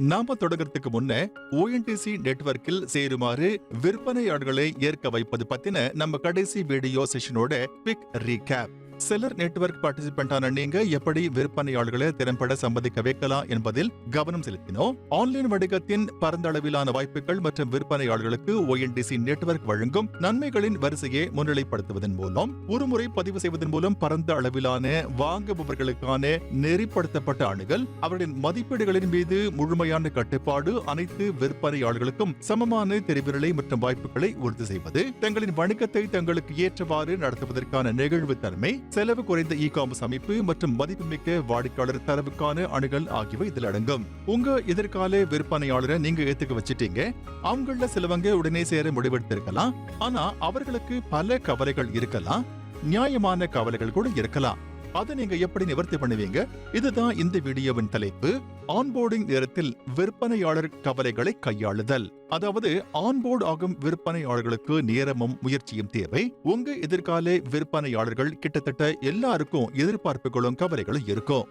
நாம தொடங்குறதுக்கு முன்ன ஓஎன்டிசி நெட்வொர்க்கில் சேருமாறு விற்பனையாளர்களை ஏற்க வைப்பது பத்தின நம்ம கடைசி வீடியோ செஷனோட பிக் ரீகேப் செல்லர் நெட்வொர்க் பார்ட்டிசிபென்டான நீங்க எப்படி விற்பனையாளர்களை திறம்பட சம்மதிக்க வைக்கலாம் என்பதில் கவனம் செலுத்தினோம். ஆன்லைன் வணிகத்தின் பரந்த அளவிலான வாய்ப்புகள் மற்றும் விற்பனையாளர்களுக்கு ஓஎன்டிசி நெட்வொர்க் வழங்கும் நன்மைகளின் வரிசையை முன்னிலைப்படுத்துவதன் மூலம் ஒருமுறை பதிவு செய்வதன் மூலம் பரந்த அளவிலான வாங்குபவர்களுக்கான நெறிப்படுத்தப்பட்ட அணுகல் அவர்களின் மதிப்பீடுகளின் மீது முழுமையான கட்டுப்பாடு அனைத்து விற்பனையாளர்களுக்கும் சமமான தெரிவுநிலை மற்றும் வாய்ப்புகளை உறுதி செய்வது தங்களின் வணிகத்தை தங்களுக்கு ஏற்றவாறு நடத்துவதற்கான நெகிழ்வு தன்மை செலவு குறைந்த இ காமர்ஸ் அமைப்பு மற்றும் மதிப்புமிக்க வாடிக்கையாளர் தரவுக்கான அணுகல் ஆகியவை இதில் அடங்கும். உங்க எதிர்கால விற்பனையாளரை நீங்க ஏத்துக்க வச்சிட்டீங்க. அவங்கள சிலவங்க உடனே சேர முடிவெடுத்திருக்கலாம். ஆனா அவர்களுக்கு பல கவலைகள் இருக்கலாம். நியாயமான கவலைகள் கூட இருக்கலாம். அதை நீங்க எப்படி நிவர்த்தி பண்ணுவீங்க? இதுதான் இந்த வீடியோவின் தலைப்பு. ஆன்போர்டிங் நேரத்தில் விற்பனையாளர் கவலைகளை கையாளுதல். அதாவது ஆன்போர்டு ஆகும் விற்பனையாளர்களுக்கு நேரமும் முயற்சியும் தேவை. உங்க எதிர்கால விற்பனையாளர்கள் கிட்டத்தட்ட எல்லாருக்கும் எதிர்பார்ப்புகளும் கவலைகளும் இருக்கும்.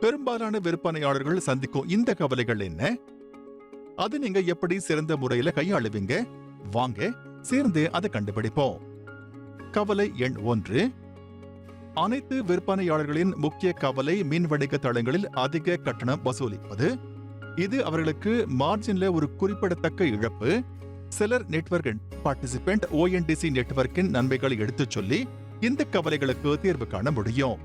பெரும்பாலான விற்பனையாளர்கள் சந்திக்கும் இந்த கவலைகள் என்ன? அது நீங்க எப்படி சிறந்த முறையில கையாளுவீங்க? வாங்க சேர்ந்து அதை கண்டுபிடிப்போம். கவலை எண் ஒன்று. அனைத்து விற்பனையாளர்களின் முக்கிய கவலை மின் தளங்களில் அதிக கட்டணம் வசூலிப்பது. இது அவர்களுக்கு மார்ஜின்ல ஒரு குறிப்பிடத்தக்க இழப்பு. செலர் நெட்வொர்க் பார்ட்டிசிபென்ட் ஓஎன்டிசி நெட்வொர்க்கின் நன்மைகளை எடுத்துச் சொல்லி இந்த கவலைகளுக்கு தீர்வு காண முடியும்.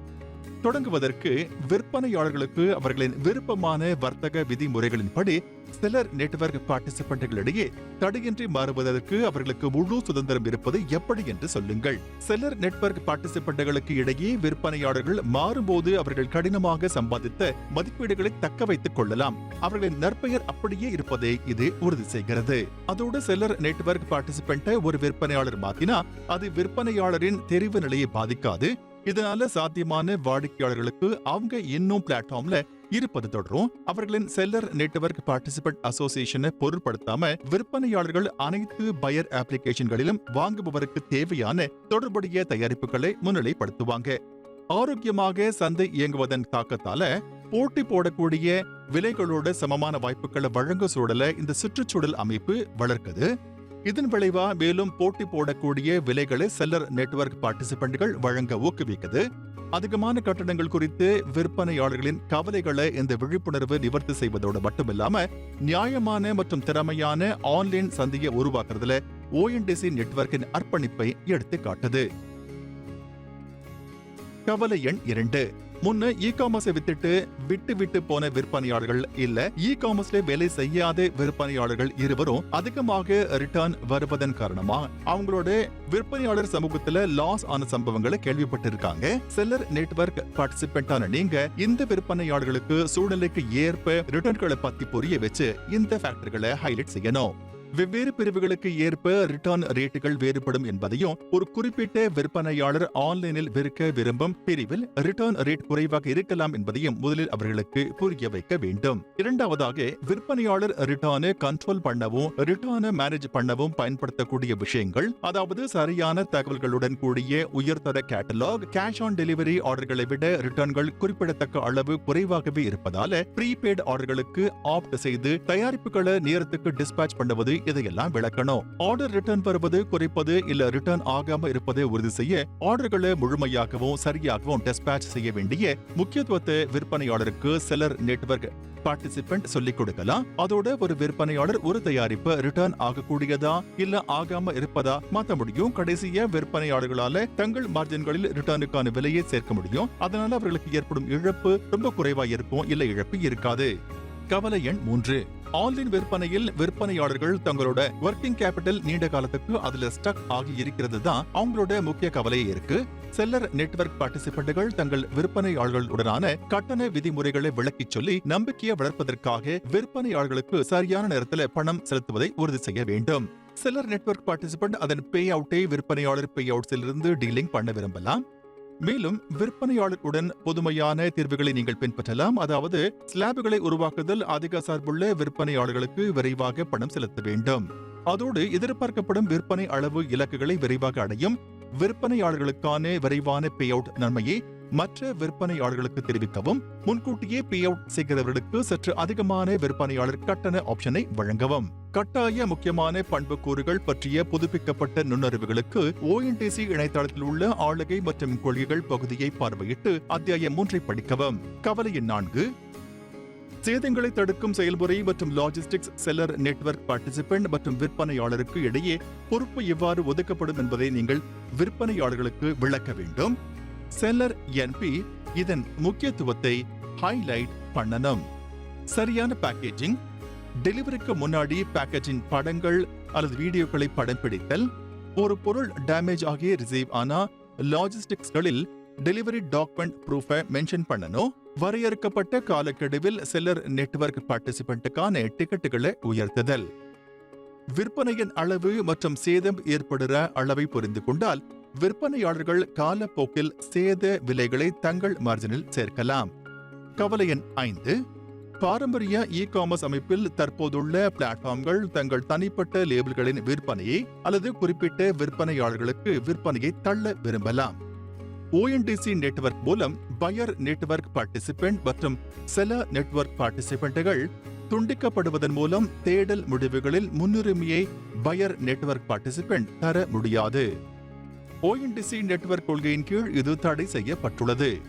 தொடங்குவதற்கு விற்பனையாளர்களுக்கு அவர்களின் விருப்பமான வர்த்தக விதிமுறைகளின்படி சிலர் நெட்வொர்க் பார்ட்டிசிபென்ட்களிடையே தடையின்றி மாறுவதற்கு அவர்களுக்கு முழு சுதந்திரம் இருப்பது எப்படி என்று சொல்லுங்கள். செல்லர் நெட்வொர்க் பார்ட்டிசிபென்ட்களுக்கு இடையே விற்பனையாளர்கள் மாறும்போது அவர்கள் கடினமாக சம்பாதித்த மதிப்பீடுகளை தக்க வைத்துக் கொள்ளலாம். அவர்களின் நற்பெயர் அப்படியே இருப்பதை இது உறுதி செய்கிறது. அதோடு செல்லர் நெட்வொர்க் பார்ட்டிசிபென்ட்டை ஒரு விற்பனையாளர் மாத்தினா அது விற்பனையாளரின் தெரிவு நிலையை பாதிக்காது இதனால சாத்தியமான வாடிக்கையாளர்களுக்கு அவங்க இன்னும் பிளாட்ஃபார்ம்ல இருப்பது தொடரும். அவர்களின் செல்லர் நெட்வொர்க் பார்ட்டிசிபெட் அசோசியேஷனை பொருட்படுத்தாம விற்பனையாளர்கள் அனைத்து பயர் அப்ளிகேஷன்களிலும் வாங்குபவருக்கு தேவையான தொடர்புடைய தயாரிப்புகளை முன்னிலைப்படுத்துவாங்க. ஆரோக்கியமாக சந்தை இயங்குவதன் தாக்கத்தால போட்டி போடக்கூடிய விலைகளோட சமமான வாய்ப்புகளை வழங்கும் சூழலை இந்த சுற்றுச்சூழல் அமைப்பு வளர்க்குது. இதன் விளைவா மேலும் போட்டி போடக்கூடிய விலைகளை செல்லர் நெட்வொர்க் பார்ட்டிசிபெண்ட்கள் வழங்க ஊக்குவிக்குது. அதிகமான கட்டணங்கள் குறித்து விற்பனையாளர்களின் கவலைகளை இந்த விழிப்புணர்வு நிவர்த்தி செய்வதோடு மட்டுமில்லாம நியாயமான மற்றும் திறமையான ஆன்லைன் சந்தையை உருவாக்குறதுல ஓஎன்டிசி நெட்வொர்க்கின் அர்ப்பணிப்பை எடுத்து காட்டுது கவலை எண் இரண்டு. முன்ன இ காமர்ஸை வித்துட்டு விட்டு விட்டு போன விற்பனையாளர்கள் இல்ல இ காமர்ஸ்ல வேலை செய்யாத விற்பனையாளர்கள் இருவரும் அதிகமாக ரிட்டர்ன் வருவதன் காரணமா அவங்களோட விற்பனையாளர் சமூகத்துல லாஸ் ஆன சம்பவங்களை கேள்விப்பட்டிருக்காங்க. செல்லர் நெட்வொர்க் பார்ட்டிசிபென்டான நீங்க இந்த விற்பனையாளர்களுக்கு சூழ்நிலைக்கு ஏற்ப ரிட்டர்ன்களை பத்தி புரிய வச்சு இந்த ஃபேக்டர்களை ஹைலைட் செய்யணும். வெவ்வேறு பிரிவுகளுக்கு ஏற்ப ரிட்டர்ன் ரேட்டுகள் வேறுபடும் என்பதையும் ஒரு குறிப்பிட்ட விற்பனையாளர் ஆன்லைனில் விற்க விரும்பும் பிரிவில் ரிட்டர்ன் ரேட் குறைவாக இருக்கலாம் என்பதையும் முதலில் அவர்களுக்கு புரிய வைக்க வேண்டும். இரண்டாவதாக விற்பனையாளர் ரிட்டர்னை கண்ட்ரோல் பண்ணவும் ரிட்டர்னை மேனேஜ் பண்ணவும் பயன்படுத்தக்கூடிய விஷயங்கள் அதாவது சரியான தகவல்களுடன் கூடிய உயர்தர கேட்டலாக் கேஷ் ஆன் டெலிவரி ஆர்டர்களை விட ரிட்டர்ன்கள் குறிப்பிடத்தக்க அளவு குறைவாகவே இருப்பதால ப்ரீபெய்ட் ஆர்டர்களுக்கு ஆப்ட் செய்து தயாரிப்புகளை நேரத்துக்கு டிஸ்பேச் பண்ணுவது இதையெல்லாம் விளக்கணும். ஆர்டர் ரிட்டர்ன் வருவது குறைப்பது இல்ல ரிட்டர்ன் ஆகாம இருப்பதை உறுதி செய்ய ஆர்டர்களை முழுமையாகவும் சரியாகவும் டிஸ்பேச் செய்ய வேண்டிய முக்கியத்துவத்தை விற்பனையாளருக்கு செலர் நெட்வொர்க் பார்ட்டிசிபென்ட் சொல்லிக் கொடுக்கலாம். அதோட ஒரு விற்பனையாளர் ஒரு தயாரிப்பு ரிட்டர்ன் ஆகக்கூடியதா இல்ல ஆகாம இருப்பதா மாத்த முடியும். கடைசிய விற்பனையாளர்களால தங்கள் மார்ஜின்களில் ரிட்டர்னுக்கான விலையை சேர்க்க முடியும். அதனால அவர்களுக்கு ஏற்படும் இழப்பு ரொம்ப குறைவா இருக்கும் இல்ல இழப்பு இருக்காது. கவலை எண் மூன்று. ஆன்லைன் விற்பனையில் விற்பனையாளர்கள் தங்களோட ஒர்க்கிங் கேபிட்டல் நீண்ட காலத்துக்கு அதுல ஸ்டக் ஆகி இருக்கிறது தான் அவங்களோட முக்கிய கவலையே இருக்கு. செல்லர் நெட்வொர்க் பார்ட்டிசிபெண்ட்டுகள் தங்கள் விற்பனையாளர்களுடனான கட்டண விதிமுறைகளை விளக்கிச் சொல்லி நம்பிக்கையை வளர்ப்பதற்காக விற்பனையாளர்களுக்கு சரியான நேரத்தில் பணம் செலுத்துவதை உறுதி செய்ய வேண்டும். செல்லர் நெட்வொர்க் பார்ட்டிசிபென்ட் அதன் பே அவுட்டை விற்பனையாளர் பே அவுட்ஸிலிருந்து டீலிங் பண்ண விரும்பலாம். மேலும் விற்பனையாளருடன் புதுமையான தீர்வுகளை நீங்கள் பின்பற்றலாம். அதாவது ஸ்லாபுகளை உருவாக்குதல் அதிக சார்புள்ள விற்பனையாளர்களுக்கு விரைவாக பணம் செலுத்த வேண்டும். அதோடு எதிர்பார்க்கப்படும் விற்பனை அளவு இலக்குகளை விரைவாக அடையும். விற்பனையாளர்களுக்கான விரைவான பே அவுட் நன்மையை மற்ற விற்பனையாளர்களுக்கு தெரிவிக்கவும் முன்கூட்டியே பே அவுட் செய்கிறவர்களுக்கு சற்று அதிகமான விற்பனையாளர் கட்டண ஆப்ஷனை வழங்கவும். கட்டாய முக்கியமான பண்புக்கூறுகள் பற்றிய புதுப்பிக்கப்பட்ட நுண்ணறிவுகளுக்கு ஓஎன்டிசி இணையதளத்தில் உள்ள ஆளுகை மற்றும் கொள்கைகள் பகுதியை பார்வையிட்டு அத்தியாயம் மூன்றை படிக்கவும். கவலையின் நான்கு. சேதங்களை தடுக்கும் செயல்முறை மற்றும் லாஜிஸ்டிக்ஸ் செல்லர் நெட்வொர்க் பார்ட்டிசிபென்ட் மற்றும் விற்பனையாளருக்கு இடையே பொறுப்பு எவ்வாறு ஒதுக்கப்படும் என்பதை நீங்கள் விற்பனையாளர்களுக்கு விளக்க வேண்டும். செல்லர் என்பி இதன் முக்கியத்துவத்தை ஹைலைட் பண்ணணும். சரியான பேக்கேஜிங் டெலிவரிக்கு முன்னாடி பேக்கேஜின் படங்கள் அல்லது வீடியோக்களை படம் பிடித்தல் ஒரு பொருள் டேமேஜ் ஆகிய ரிசீவ் ஆனா லாஜிஸ்டிக்ஸ்களில் டெலிவரி டாக்குமெண்ட் ப்ரூஃபை மென்ஷன் பண்ணணும். வரையறுக்கப்பட்ட காலக்கெடுவில் செல்லர் நெட்வொர்க் பார்ட்டிசிபென்ட்டுக்கான டிக்கெட்டுகளை உயர்த்துதல். விற்பனையின் அளவு மற்றும் சேதம் ஏற்படுற அளவை புரிந்து கொண்டால் விற்பனையாளர்கள் காலப்போக்கில் சேத விலைகளை தங்கள் மார்ஜினில் சேர்க்கலாம். கவலை எண் ஐந்து. பாரம்பரிய இ காமர்ஸ் அமைப்பில் தற்போதுள்ள பிளாட்ஃபார்ம்கள் தங்கள் தனிப்பட்ட லேபிள்களின் விற்பனையை அல்லது குறிப்பிட்ட விற்பனையாளர்களுக்கு விற்பனையை தள்ள விரும்பலாம். ஓஎன்டிசி நெட்வொர்க் மூலம் பயர் நெட்வொர்க் பார்ட்டிசிபென்ட் மற்றும் செல நெட்வொர்க் பார்ட்டிசிபென்ட்கள் துண்டிக்கப்படுவதன் மூலம் தேடல் முடிவுகளில் முன்னுரிமையை பயர் நெட்வொர்க் பார்ட்டிசிபென்ட் தர முடியாது. ஓஎன்டிசி நெட்வொர்க் கொள்கையின் கீழ் இது தடை செய்யப்பட்டுள்ளது.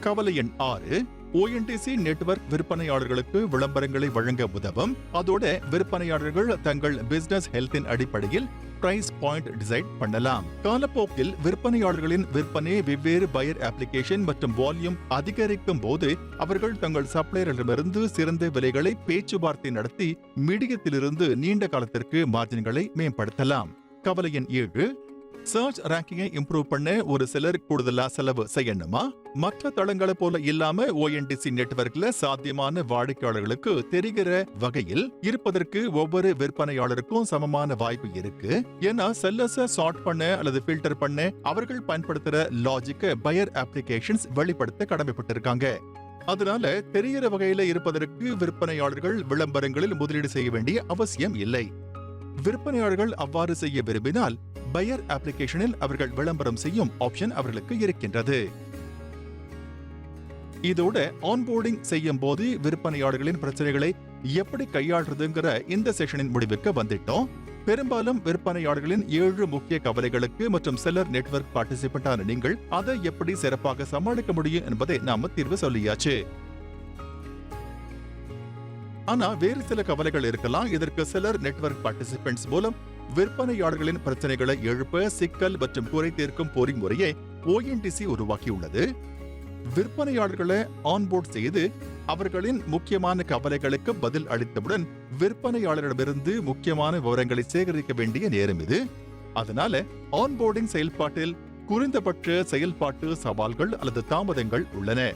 கவலை எண் ஆறு ஓஎன்டிசி நெட்வொர்க் விற்பனையாளர்களுக்கு விளம்பரங்களை வழங்க உதவும். அதோட விற்பனையாளர்கள் தங்கள் பிசினஸ் ஹெல்த்தின் அடிப்படையில் பிரைஸ் பாயிண்ட் டிசைட் பண்ணலாம். காலப்போக்கில் விற்பனையாளர்களின் விற்பனை வெவ்வேறு பயர் அப்ளிகேஷன் மற்றும் வால்யூம் அதிகரிக்கும் போது அவர்கள் தங்கள் சப்ளையரிடமிருந்து சிறந்த விலைகளை பேச்சுவார்த்தை நடத்தி மீடியத்திலிருந்து நீண்ட காலத்திற்கு மார்ஜின்களை மேம்படுத்தலாம். கவலை எண் ஏழு சர்ச் ரேங்கிங்கை இம்ப்ரூவ் பண்ண ஒரு சிலர் கூடுதலா செலவு செய்யணுமா? மற்ற தளங்களை போல இல்லாம ஓஎன்டிசி நெட்வொர்க்ல சாத்தியமான வாடிக்கையாளர்களுக்கு தெரிகிற வகையில் இருப்பதற்கு ஒவ்வொரு விற்பனையாளருக்கும் சமமான வாய்ப்பு இருக்கு. ஏன்னா செல்லர்ஸ சார்ட் பண்ண அல்லது ஃபில்டர் பண்ண அவர்கள் பயன்படுத்துற லாஜிக்க பயர் அப்ளிகேஷன்ஸ் வெளிப்படுத்த கடமைப்பட்டிருக்காங்க. அதனால தெரிகிற வகையில இருப்பதற்கு விற்பனையாளர்கள் விளம்பரங்களில் முதலீடு செய்ய வேண்டிய அவசியம் இல்லை. விற்பனையாளர்கள் அவ்வாறு செய்ய விரும்பினால் பயர் அப்ளிகேஷனில் அவர்கள் விளம்பரம் செய்யும் ஆப்ஷன் அவர்களுக்கு இருக்கின்றது. இதோட ஆன்போர்டிங் செய்யும் போது விற்பனையாளர்களின் பிரச்சனைகளை எப்படி கையாளுறதுங்கிற இந்த செஷனின் முடிவுக்கு வந்துட்டோம். பெரும்பாலும் விற்பனையாளர்களின் ஏழு முக்கிய கவலைகளுக்கு மற்றும் செல்லர் நெட்வொர்க் பார்ட்டிசிபென்டான நீங்கள் அதை எப்படி சிறப்பாக சமாளிக்க முடியும் என்பதை நாம தீர்வு சொல்லியாச்சு. ஆனா வேறு சில கவலைகள் இருக்கலாம். இதற்கு சிலர் நெட்வொர்க் பார்ட்டிசிபென்ட்ஸ் மூலம் விற்பனையாளர்களின் பிரச்சனைகளை எழுப்ப சிக்கல் மற்றும் குறை தீர்க்கும் பொறிமுறையை ஓஎன்டிசி உருவாக்கியுள்ளது. விற்பனையாளர்களை ஆன்போர்ட் செய்து அவர்களின் முக்கியமான கவலைகளுக்கு பதில் அளித்தவுடன் விற்பனையாளரிடமிருந்து முக்கியமான விவரங்களை சேகரிக்க வேண்டிய நேரம் இது. அதனால ஆன்போர்டிங் செயல்பாட்டில் குறைந்தபட்ச செயல்பாட்டு சவால்கள் அல்லது தாமதங்கள் உள்ளன.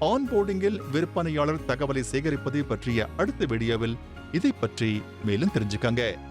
ஆன்போர்டிங்கில் விற்பனையாளர் தகவலை சேகரிப்பது பற்றிய அடுத்த வீடியோவில் இதை பற்றி மேலும் தெரிஞ்சுக்கங்க.